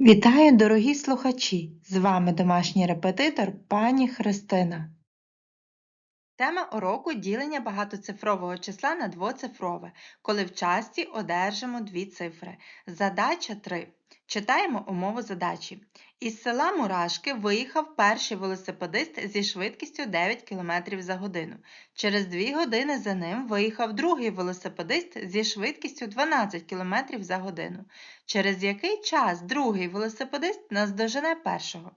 Вітаю, дорогі слухачі! З вами домашній репетитор пані Христина. Тема уроку ділення багатоцифрового числа на двоцифрове, коли в часті одержимо дві цифри. Задача 3. Читаємо умову задачі. Із села Мурашки виїхав перший велосипедист зі швидкістю 9 км за годину. Через 2 години за ним виїхав другий велосипедист зі швидкістю 12 км за годину. Через який час другий велосипедист наздожене першого?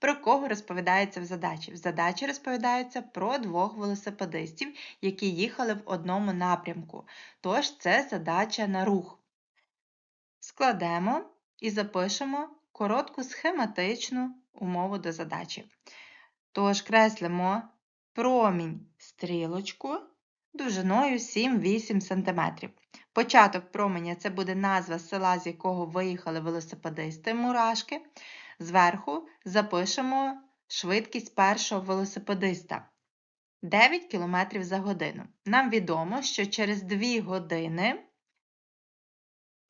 Про кого розповідається в задачі? В задачі розповідається про двох велосипедистів, які їхали в одному напрямку. Тож це задача на рух. Складемо і запишемо коротку схематичну умову до задачі. Тож креслимо промінь стрілочку довжиною 7-8 см. Початок променя це буде назва села, з якого виїхали велосипедисти мурашки. Зверху запишемо швидкість першого велосипедиста 9 км за годину. Нам відомо, що через 2 години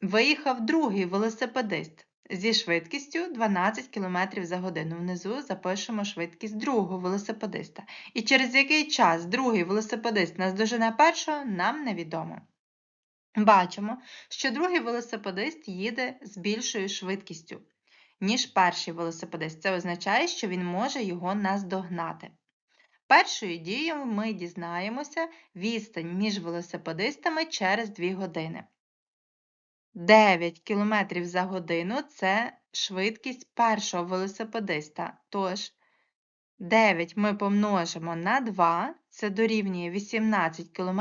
виїхав другий велосипедист зі швидкістю 12 км за годину. Внизу запишемо швидкість другого велосипедиста. І через який час другий велосипедист наздожене першого, нам невідомо. Бачимо, що другий велосипедист їде з більшою швидкістю, ніж перший велосипедист. Це означає, що він може його наздогнати. Першою дією ми дізнаємося відстань між велосипедистами через 2 години. 9 км за годину це швидкість першого велосипедиста. Тож, 9 ми помножимо на 2, це дорівнює 18 км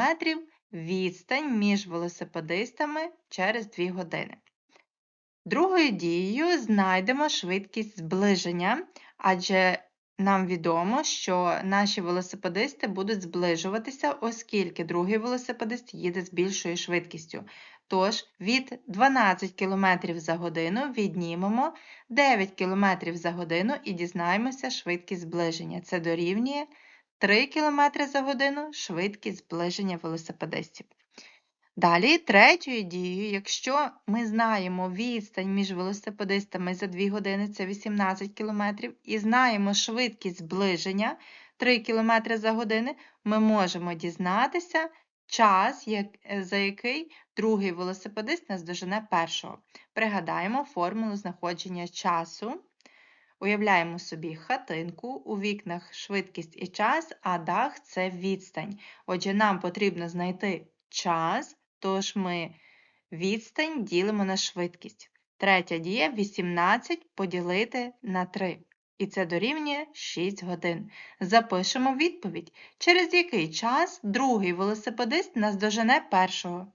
відстань між велосипедистами через 2 години. Другою дією знайдемо швидкість зближення, адже нам відомо, що наші велосипедисти будуть зближуватися, оскільки другий велосипедист їде з більшою швидкістю. Тож від 12 км за годину віднімемо 9 км за годину і дізнаємося швидкість зближення. Це дорівнює 3 км за годину швидкість зближення велосипедистів. Далі, третьою дією, якщо ми знаємо відстань між велосипедистами за 2 години, це 18 км, і знаємо швидкість зближення 3 км за годину, ми можемо дізнатися час, за який другий велосипедист наздожене першого. Пригадаємо формулу знаходження часу. Уявляємо собі хатинку, у вікнах швидкість і час, а дах це відстань. Отже, нам потрібно знайти час, тож ми відстань ділимо на швидкість. Третя дія 18 поділити на 3. І це дорівнює 6 годин. Запишемо відповідь, через який час другий велосипедист наздожене першого.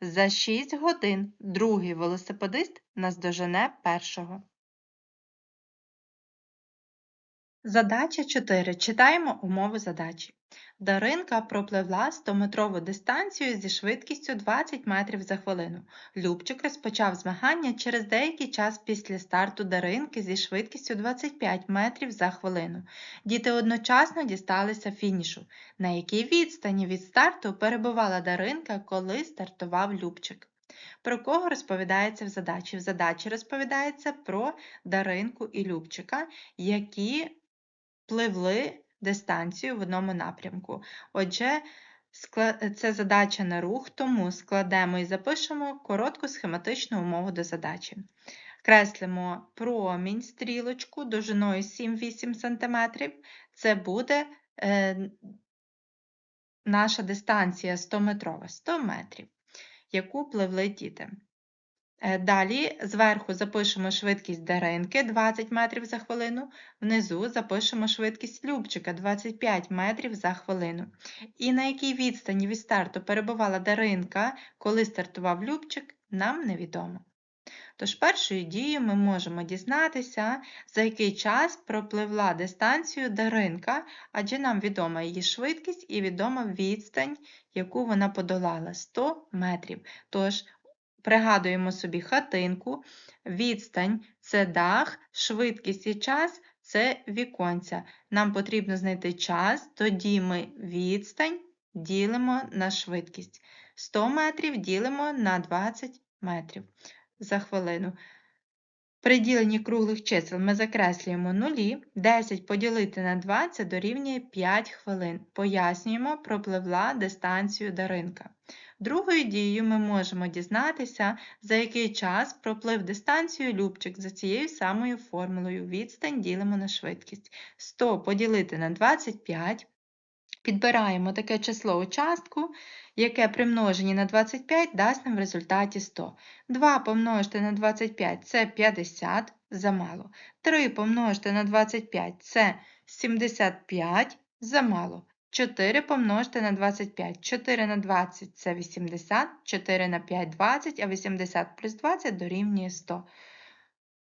За 6 годин другий велосипедист наздожене першого. Задача 4. Читаємо умови задачі. Даринка пропливла 100-метрову дистанцію зі швидкістю 20 метрів за хвилину. Любчик розпочав змагання через деякий час після старту Даринки зі швидкістю 25 метрів за хвилину. Діти одночасно дісталися фінішу, на якій відстані від старту перебувала Даринка, коли стартував Любчик. Про кого розповідається в задачі? В задачі розповідається про Даринку і Любчика, які пливли дистанцію в одному напрямку. Отже, це задача на рух, тому складемо і запишемо коротку схематичну умову до задачі. Креслимо промінь стрілочку довжиною 7-8 см. Це буде е, наша дистанція 100 метрова, 100 метрів, яку пливли діти. Е, далі зверху запишемо швидкість Даринки 20 метрів за хвилину, внизу запишемо швидкість Любчика 25 метрів за хвилину. І на якій відстані від старту перебувала Даринка, коли стартував Любчик, нам невідомо. Тож першою дією ми можемо дізнатися, за який час пропливла дистанцію Даринка, адже нам відома її швидкість і відома відстань, яку вона подолала 100 метрів. Тож Пригадуємо собі хатинку, відстань це дах, швидкість і час це віконця. Нам потрібно знайти час, тоді ми відстань ділимо на швидкість. 100 метрів ділимо на 20 метрів за хвилину. При діленні круглих чисел ми закреслюємо нулі. 10 поділити на 2 це дорівнює 5 хвилин. Пояснюємо, пропливла дистанцію Даринка. Другою дією ми можемо дізнатися, за який час проплив дистанцію Любчик за цією самою формулою. Відстань ділимо на швидкість. 100 поділити на 25. Підбираємо таке число у частку, яке при множенні на 25 дасть нам в результаті 100. 2 помножити на 25 це 50, замало. 3 помножити на 25 це 75, замало. 4 помножити на 25. 4 на 20 це 80, 4 на 5 – 20, а 80 плюс 20 дорівнює 100.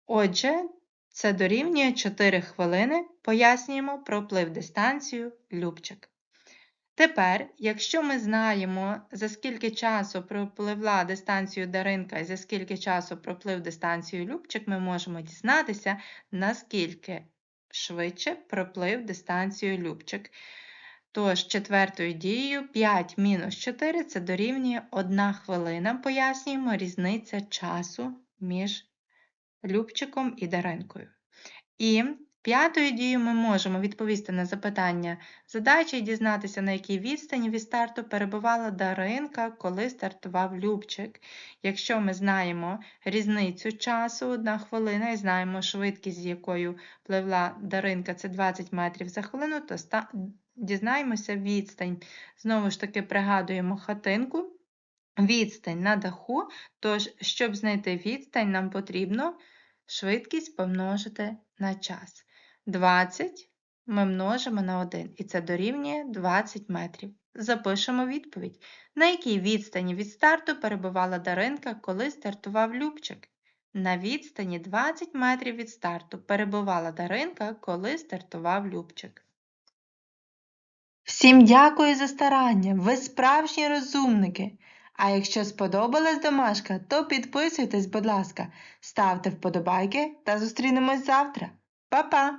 Отже, це дорівнює 4 хвилини. Пояснюємо проплив дистанцію Любчик. Тепер, якщо ми знаємо, за скільки часу пропливла дистанцію Даринка і за скільки часу проплив дистанцію Любчик, ми можемо дізнатися, наскільки швидше проплив дистанцію Любчик. Тож, четвертою дією 5 мінус 4 це дорівнює 1 хвилина. Пояснюємо різниця часу між Любчиком і Даринкою. І п'ятою дією ми можемо відповісти на запитання задачі і дізнатися, на якій відстані від старту перебувала Даринка, коли стартував Любчик. Якщо ми знаємо різницю часу, 1 хвилина, і знаємо швидкість, з якою пливла Даринка, це 20 метрів за хвилину, то. Дізнаємося відстань. Знову ж таки, пригадуємо хатинку. Відстань на даху, тож, щоб знайти відстань, нам потрібно швидкість помножити на час. 20 ми множимо на 1, і це дорівнює 20 метрів. Запишемо відповідь. На якій відстані від старту перебувала Даринка, коли стартував Любчик? На відстані 20 метрів від старту перебувала Даринка, коли стартував Любчик. Всім дякую за старання, ви справжні розумники. А якщо сподобалась домашка, то підписуйтесь, будь ласка, ставте вподобайки та зустрінемось завтра. Па-па!